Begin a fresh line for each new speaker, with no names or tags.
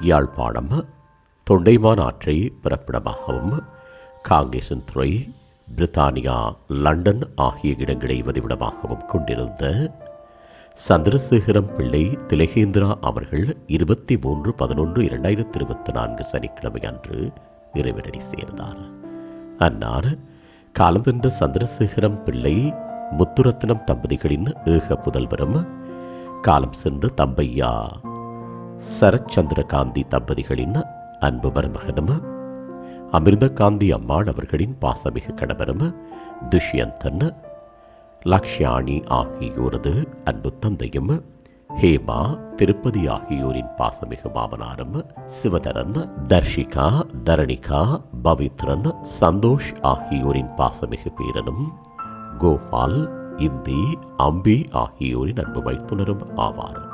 யாழ்ப்பாணம் தொண்டைமான் ஆற்றை பிறப்பிடமாகவும் காங்கேசன் துறை பிரித்தானியா லண்டன் ஆகிய இடங்களை வதிவிடமாகவும் கொண்டிருந்த சந்திரசேகரம் பிள்ளை திலகேந்திரா அவர்கள் இருபத்தி மூன்று பதினொன்று இரண்டாயிரத்தி இருபத்தி நான்கு சனிக்கிழமை அன்று இறைவனடி சேர்ந்தார். அன்னார் காலந்தென்ற சந்திரசேகரம் பிள்ளை முத்துரத்னம் தம்பதிகளின் ஏக புதல்வரும் காலம் சென்று தம்பையா சரச்சந்திரகாந்தி தம்பதிகளின் அன்பு மருமகனும் அமிர்தகாந்தி அம்மாள் அவர்களின் பாசமிகு கணவரும் துஷ்யந்தன் லக்ஷ்யாணி ஆகியோரது அன்பு தந்தையும் ஹேமா திருப்பதி ஆகியோரின் பாசமிகு மாமனாரும் சிவதரன் தர்ஷிகா தரணிகா பவித்ரன் சந்தோஷ் ஆகியோரின் பாசமிகு பேரனும் கோபால் இந்தி அம்பி ஆகியோரின் அன்பு வைத்துணரும் ஆவார்.